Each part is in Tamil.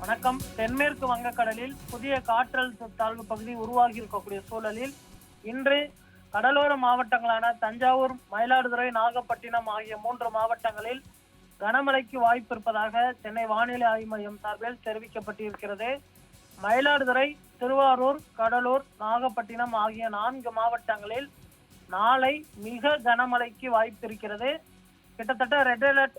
வணக்கம். தென்மேற்கு வங்கக்கடலில் புதிய காற்றழுத்த தாழ்வு பகுதி உருவாகி இருக்கக்கூடிய சூழலில் இன்று கடலோர மாவட்டங்களான தஞ்சாவூர் மயிலாடுதுறை நாகப்பட்டினம் ஆகிய மூன்று மாவட்டங்களில் கனமழைக்கு வாய்ப்பு இருப்பதாக சென்னை வானிலை ஆய்வு மையம் சார்பில் தெரிவிக்கப்பட்டிருக்கிறது. மயிலாடுதுறை திருவாரூர் கடலூர் நாகப்பட்டினம் ஆகிய நான்கு மாவட்டங்களில் நாளை மிக கனமழைக்கு வாய்ப்பு இருக்கிறது. கிட்டத்தட்ட ரெட் அலர்ட்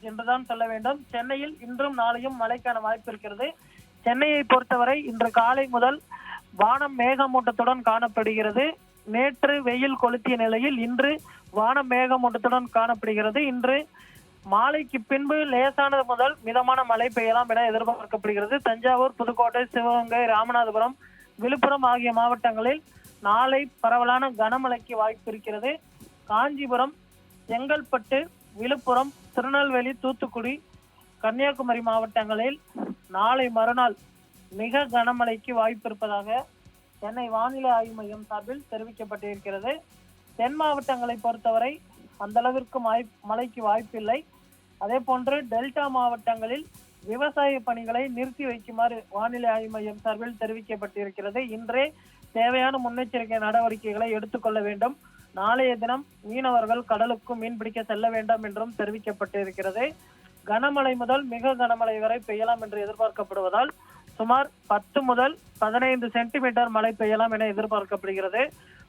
என்றுதான் சொல்ல வேண்டும். சென்னையில் இன்றும் நாளையும் மழைக்கான வாய்ப்பு இருக்கிறது. சென்னையை பொறுத்தவரை இன்று காலை முதல் வானம் மேகமூட்டத்துடன் காணப்படுகிறது. நேற்று வெயில் கொளுத்திய நிலையில் இன்று வானம் மேகமூட்டத்துடன் காணப்படுகிறது. இன்று மாலைக்கு பின்பு லேசானது முதல் மிதமான மழை பெய்யலாம் என எதிர்பார்க்கப்படுகிறது. தஞ்சாவூர் புதுக்கோட்டை சிவகங்கை ராமநாதபுரம் விழுப்புரம் ஆகிய மாவட்டங்களில் நாளை பரவலான கனமழைக்கு வாய்ப்பு இருக்கிறது. காஞ்சிபுரம் செங்கல்பட்டு விழுப்புரம் திருநெல்வேலி தூத்துக்குடி கன்னியாகுமரி மாவட்டங்களில் நாளை மறுநாள் மிக கனமழைக்கு வாய்ப்பு இருப்பதாக சென்னை வானிலை ஆய்வு மையம் சார்பில் தெரிவிக்கப்பட்டிருக்கிறது. தென் மாவட்டங்களை பொறுத்தவரை அந்த அளவிற்கு மழைக்கு வாய்ப்பில்லை அதே போன்று டெல்டா மாவட்டங்களில் விவசாய பணிகளை நிறுத்தி வைக்குமாறு வானிலை ஆய்வு மையம் சார்பில் தெரிவிக்கப்பட்டிருக்கிறது. இன்றே தேவையான முன்னெச்சரிக்கை நடவடிக்கைகளை எடுத்துக்கொள்ள வேண்டும். நாளைய தினம் மீனவர்கள் கடலுக்கு மீன்பிடிக்க செல்ல வேண்டாம் என்றும் தெரிவிக்கப்பட்டிருக்கிறது. கனமழை முதல் மிக கனமழை வரை பெய்யலாம் என்று எதிர்பார்க்கப்படுவதால் சுமார் பத்து முதல் பதினைந்து சென்டிமீட்டர் மழை பெய்யலாம் என எதிர்பார்க்கப்படுகிறது.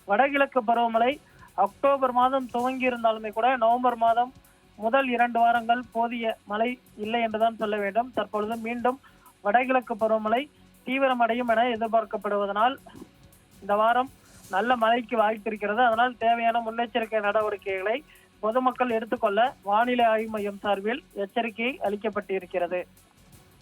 வடகிழக்கு பருவமழை அக்டோபர் மாதம் துவங்கி இருந்தாலுமே கூட நவம்பர் மாதம் முதல் இரண்டு வாரங்கள் போதிய மழை இல்லை என்றுதான் சொல்ல வேண்டும். தற்பொழுது மீண்டும் வடகிழக்கு பருவமழை தீவிரமடையும் என எதிர்பார்க்கப்படுவதனால் இந்த வாரம் நல்ல மழைக்கு வாய்ப்பு இருக்கிறது. அதனால் தேவையான முன்னெச்சரிக்கை நடவடிக்கைகளை பொதுமக்கள் எடுத்துக்கொள்ள வானிலை ஆய்வு மையம் சார்பில் எச்சரிக்கை அளிக்கப்பட்டிருக்கிறது.